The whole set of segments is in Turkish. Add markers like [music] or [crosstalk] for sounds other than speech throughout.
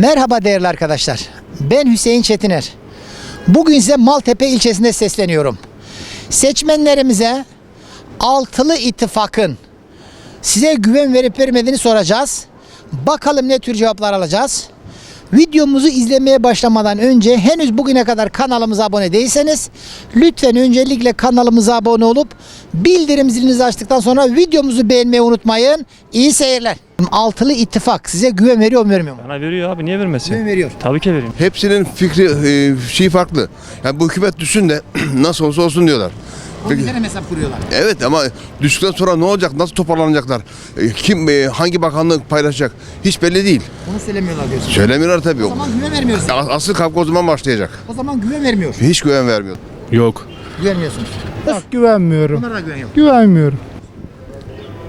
Merhaba değerli arkadaşlar. Ben Hüseyin Çetiner. Bugün size Maltepe ilçesinde sesleniyorum. Seçmenlerimize Altılı İttifak'ın size güven verip vermediğini soracağız. Bakalım ne tür cevaplar alacağız. Videomuzu izlemeye başlamadan önce henüz bugüne kadar kanalımıza abone değilseniz lütfen öncelikle kanalımıza abone olup bildirim zilinizi açtıktan sonra videomuzu beğenmeyi unutmayın. İyi seyirler. Altılı İttifak size güven veriyor mu vermiyor mu? Bana veriyor abi niye vermesin? Güven veriyor. Tabii ki vereyim. Hepsinin fikri e, şey farklı. Yani bu hükümet düşsün de [clears throat] nasıl olsa olsun diyorlar. O yüzden hesap kuruyorlar. Evet ama düştükten sonra ne olacak? Nasıl toparlanacaklar? E, Kim e, hangi bakanlık paylaşacak? Hiç belli değil. Bunu söylemiyorlar diyorsun. Söylemiyorlar tabii. O zaman güven vermiyorsun. As- Asıl kavga o zaman başlayacak. O zaman güven vermiyor. Hiç güven vermiyor. Yok. Güvenmiyorsunuz. Yok güvenmiyorum. Bunlara da güven yok. Güvenmiyorum.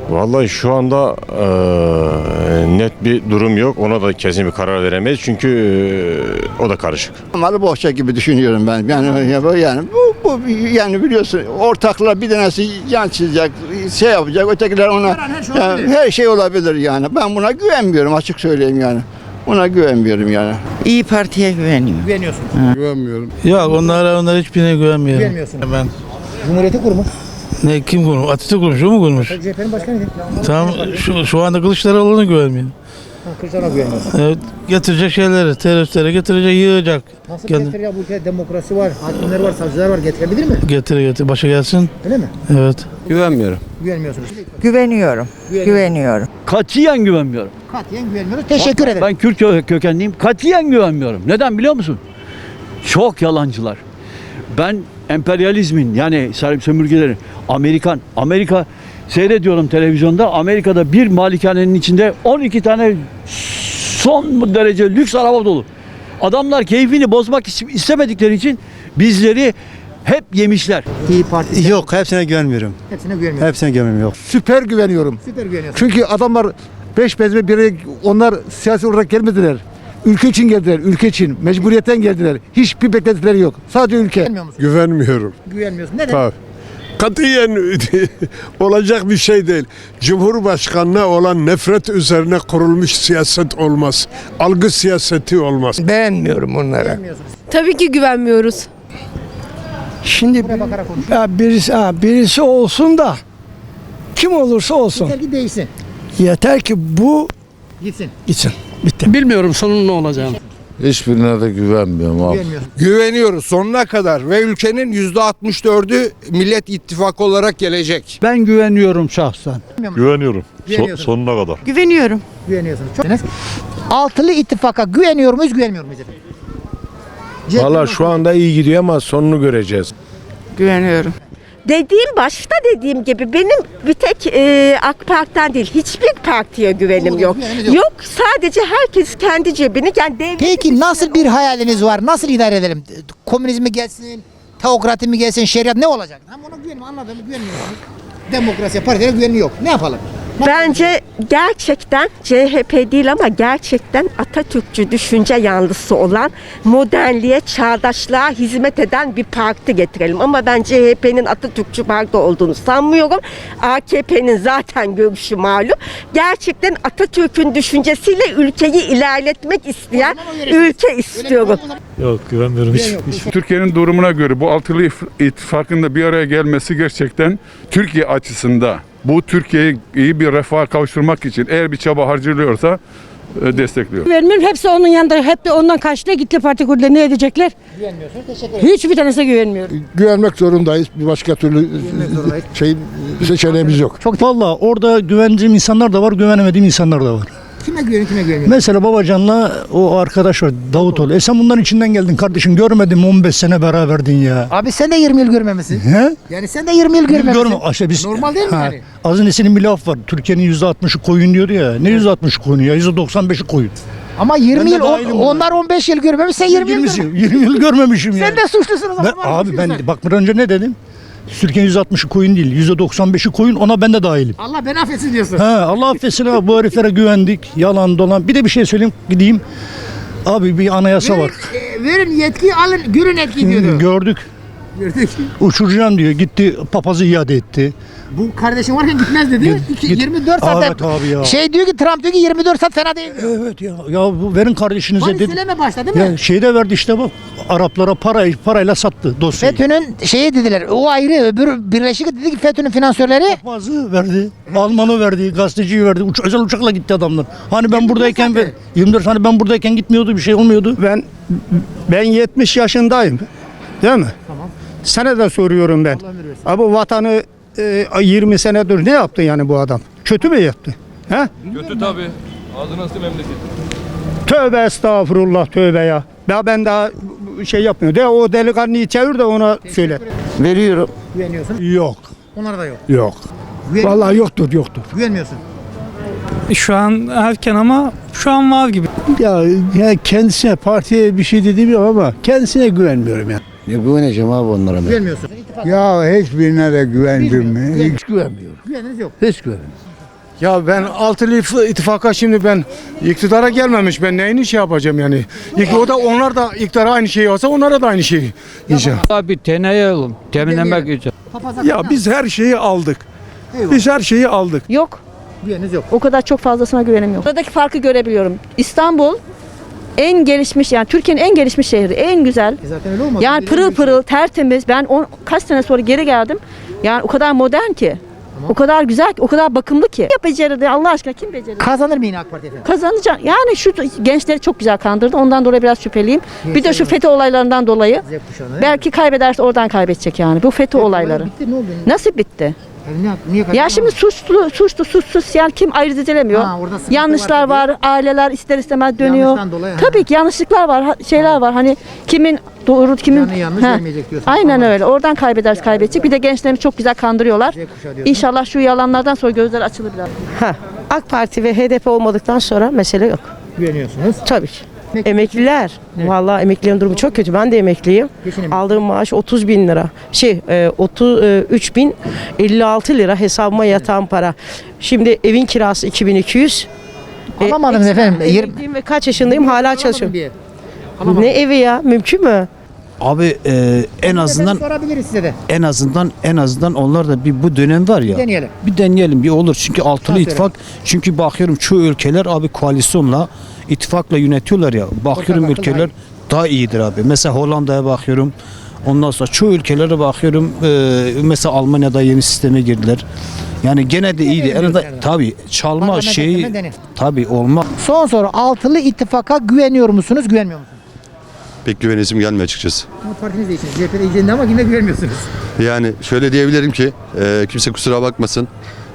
Vallahi şu anda eee, net bir durum yok. Ona da kesin bir karar veremeyiz. Çünkü eee, o da karışık. Malı bohça gibi düşünüyorum ben. Yani yani bu, bu yani biliyorsun ortaklar bir tanesi yan çizecek, şey yapacak, ötekiler ona Her her şey Ya, olabilir. her şey olabilir yani. Ben buna güvenmiyorum açık söyleyeyim yani. Buna güvenmiyorum yani. İyi Parti'ye güveniyorum. Güveniyorsunuz. Güvenmiyorum. Yok onlara onlara hiçbirine güvenmiyorum. Güvenmiyorsunuz. Ben Cumhuriyeti kurmuş. ne kim kurmuş? Atatürk kurmuş, o mu kurmuş? CHP'nin başkanıydı. Tamam şu, şu anda Kılıçdaroğlu'na güvenmiyorum. Kılıçdaroğlu'na güvenmiyorsun. Evet, getirecek şeyleri, teröristlere getirecek, yığacak. Nasıl Kendi- getirir ya bu ülkede demokrasi var, hakimler var, savcılar var getirebilir mi? Getir getir, başa gelsin. Öyle mi? Evet. Güvenmiyorum. Güvenmiyorsunuz. Güveniyorum. Güveniyorum. Katiyen güvenmiyorum. Katiyen güvenmiyoruz. Teşekkür ederim. Ben Kürt kö- kökenliyim. Katiyen güvenmiyorum. Neden biliyor musun? Çok yalancılar. Ben emperyalizmin yani sömürgelerin Amerikan Amerika seyrediyorum televizyonda Amerika'da bir malikanenin içinde 12 tane son derece lüks araba dolu. Adamlar keyfini bozmak is- istemedikleri için bizleri hep yemişler. İyi Parti Yok hepsine güvenmiyorum. hepsine güvenmiyoruz. Hepsine güvenmiyorum. Süper güveniyorum. Süper güveniyorsunuz. Çünkü adamlar beş bezme bir onlar siyasi olarak gelmediler. Ülke için geldiler, ülke için. Mecburiyetten geldiler. Hiçbir beklentileri yok. Sadece ülke. Güvenmiyor musunuz? Güvenmiyorum. Güvenmiyorsun. Neden? Tabii. Katiyen [laughs] olacak bir şey değil. Cumhurbaşkanına olan nefret üzerine kurulmuş siyaset olmaz. Algı siyaseti olmaz. Beğenmiyorum onlara. Tabii ki güvenmiyoruz. Şimdi ya birisi, ha, birisi olsun da kim olursa olsun. Yeter ki değilsin. Yeter ki bu Gitsin. gitsin. Bitti. Bilmiyorum sonun ne olacağını. Hiçbirine de güvenmiyorum abi. Güveniyoruz sonuna kadar ve ülkenin %64'ü Millet İttifakı olarak gelecek. Ben güveniyorum şahsen. Güveniyorum. Güveniyorsunuz. sonuna kadar. Güveniyorum. Güveniyorsunuz. Çok Altılı ittifaka güveniyor muyuz, güvenmiyor muyuz efendim? Valla şu anda iyi gidiyor ama sonunu göreceğiz. Güveniyorum. Dediğim başta dediğim gibi benim bir tek e, AK Parti'den değil hiçbir partiye güvenim yok. yok. yok. sadece herkes kendi cebini yani devlet Peki nasıl bir hayaliniz var? Nasıl idare edelim? Komünizm mi gelsin? Teokrati mi gelsin? Şeriat ne olacak? Hem ona güvenim anladım. Güvenmiyorsunuz. Demokrasiye, partilere güveni yok. Ne yapalım? Bence gerçekten CHP değil ama gerçekten Atatürkçü düşünce yanlısı olan modernliğe, çağdaşlığa hizmet eden bir parti getirelim. Ama ben CHP'nin Atatürkçü parti olduğunu sanmıyorum. AKP'nin zaten görüşü malum. Gerçekten Atatürk'ün düşüncesiyle ülkeyi ilerletmek isteyen ülke istiyorum. Yok güvenmiyorum hiç. Türkiye'nin durumuna göre bu altılı if- ittifakın da bir araya gelmesi gerçekten Türkiye açısında bu Türkiye'yi iyi bir refaha kavuşturmak için eğer bir çaba harcılıyorsa e, destekliyor. Güvenmiyorum. Hepsi onun yanında. Hep de ondan kaçtı. Gitti parti kurdular. Ne edecekler? Güvenmiyorsunuz. Teşekkür ederim. Hiçbir tanesine güvenmiyorum. Güvenmek zorundayız. Bir başka türlü zorundayız. şey seçeneğimiz yok. Valla orada güvendiğim insanlar da var, güvenemediğim insanlar da var. Kime güveniyor, kime güvenmiyor? Mesela Babacan'la o arkadaş var Davutoğlu. E sen bunların içinden geldin kardeşim. Görmedim 15 sene beraberdin ya. Abi sen de 20 yıl görmemesin. He? Yani sen de 20 yıl görmemesin. Görme. işte biz, Normal değil mi Ha, yani? Az öncesinin bir laf var. Türkiye'nin %60'ı koyun diyordu ya. Ne %60'ı koyun ya? %95'i koyun. Ama 20 Ben de yıl, on- onlar 15 yıl görmemiş, sen 20 yıl 20, görmemişsin. 20 yıl görmemişim ya. Sen de suçlusun o Ben, zaman. abi ben bak bir önce ne dedim? Türkiye'nin %60'ı koyun değil. %95'i koyun ona ben de dahilim. Allah beni affetsin diyorsun. Ha, Allah affetsin abi bu heriflere güvendik. Yalan dolan. Bir de bir şey söyleyeyim gideyim. Abi bir anayasa var. Verin, e, verin yetkiyi alın, görün etkiyi diyordu. Gördük. Uçuracağım diyor. Gitti papazı iade etti. Bu kardeşin varken gitmez dedi. Git- İki- git. 24 saat. Evet abi ya. Şey diyor ki Trump diyor ki 24 saat fena değil. Evet ya. Ya bu verin kardeşinize dedi. söyleme başta değil mi? Ya şey de verdi işte bak. Araplara parayı parayla sattı dosyayı. FETÖ'nün şeyi dediler. O ayrı öbür birleşik dedi ki FETÖ'nün finansörleri Papazı verdi. Almanı verdi. Gazeteciyi verdi. Uç, özel uçakla gitti adamlar. Hani ben 24 buradayken saatte. 24 hani ben buradayken gitmiyordu bir şey olmuyordu. Ben ben 70 yaşındayım. Değil mi? Tamam. Sana da soruyorum ben. Abi vatanı e, 20 senedir ne yaptı yani bu adam? Kötü mü yaptı? He? Kötü tabii. Ağzı nasıl memleket? Tövbe estağfurullah tövbe ya. Ya ben daha şey yapmıyor. De o delikanlıyı çevir de ona söyle. Veriyorum. güveniyorsun. Yok. Onlara da yok. Yok. Güven- Vallahi yoktur yoktur. güvenmiyorsun. Şu an erken ama şu an var gibi. Ya, ya kendisine partiye bir şey dediğim yok ama kendisine güvenmiyorum ya. Ne güveneceğim abi onlara ben. Güvenmiyorsun. İttifak. Ya hiçbirine de güvendim mi? Hiç güvenmiyorum. Güveniniz yok. Hiç güvenmiyorum. Ya ben altılı ittifaka şimdi ben iktidara gelmemiş. Ben neyini şey yapacağım yani. O da onlar da iktidara aynı şeyi olsa onlara da aynı şeyi diyeceğim. Abi teneyelim. Denemek için. Ya biz her şeyi aldık. Eyvallah. Biz her şeyi aldık. Yok. Güveniniz yok. O kadar çok fazlasına güvenemiyorum. Buradaki farkı görebiliyorum. İstanbul en gelişmiş yani Türkiye'nin en gelişmiş şehri, en güzel. E zaten öyle olmaz. Yani pırıl pırıl, tertemiz. Ben on, kaç sene sonra geri geldim. Yani o kadar modern ki. O kadar güzel ki, o kadar bakımlı ki. Ya becerdi Allah aşkına kim becerdi? Kazanır mı yine AK Parti efendim? Kazanacak. Yani şu gençleri çok güzel kandırdı. Ondan dolayı biraz şüpheliyim. Bir de şu FETÖ olaylarından dolayı. Z kuşağını. Belki kaybederse oradan kaybedecek yani. Bu FETÖ olayları. Bitti ne oldu? Nasıl bitti? Yani niye Ya şimdi suçlu, suçlu, suçsuz yani kim ayırt edilemiyor. Ha, Yanlışlar var var, aileler ister istemez dönüyor. Dolayı, ha. Tabii ki yanlışlıklar var, ha- şeyler var. Hani kimin doğru, kimin Canı yanlış Ha. diyorsun. Aynen Anladım. öyle. Oradan kaybederse kaybedecek. Bir de gençlerimi çok güzel kandırıyorlar. İnşallah şu yalanlardan sonra gözler açılır biraz. Ha, AK Parti ve HDP olmadıktan sonra mesele yok. Güveniyorsunuz. Tabii ki. Emekliler. Vallahi emeklilerin durumu çok kötü. Ben de emekliyim. Geçinemez. Aldığım maaş 30 bin lira. Şey, e, 33 bin 56 lira hesabıma yatan para. Şimdi evin kirası 2200. E, Alamadınız ekstra efendim. Yirmi- Emekliyim ve kaç yaşındayım hala çalışıyorum. Ne evi ya? Mümkün mü? Abi e, en azından sorabiliriz size de. en azından en azından onlar da bir bu dönem var ya. Bir deneyelim. Bir deneyelim bir olur. Çünkü altılı Tamam, ittifak çünkü bakıyorum çoğu ülkeler abi koalisyonla ittifakla yönetiyorlar ya. Bakıyorum Ortak akıl ülkeler daha iyidir abi. Mesela Hollanda'ya bakıyorum. Ondan sonra çoğu ülkelere bakıyorum. e, mesela Almanya'da yeni sisteme girdiler. Yani gene de iyiydi. En azından yani. tabii çalma Parlamenter şeyi deneyelim. tabii olmaz. Son soru. Altılı ittifaka güveniyor musunuz, güvenmiyor musunuz? Pek güvenesim gelmiyor açıkçası. Ama partiniz değiştiniz. CHP'de iyicinde ama yine güvenmiyorsunuz. Yani şöyle diyebilirim ki e, kimse kusura bakmasın.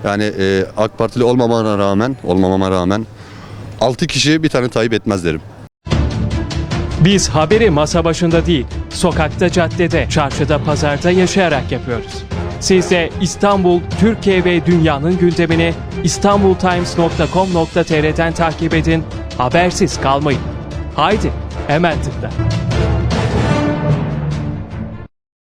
Yani e, AK Partili olmamama rağmen, olmamama rağmen 6 kişi bir tane Tayyip etmez derim. Biz haberi masa başında değil, sokakta, caddede, çarşıda, pazarda yaşayarak yapıyoruz. Siz de İstanbul, Türkiye ve dünyanın gündemini istanbultimes.com.tr'den takip edin, habersiz kalmayın. Haydi, hemen tıkla.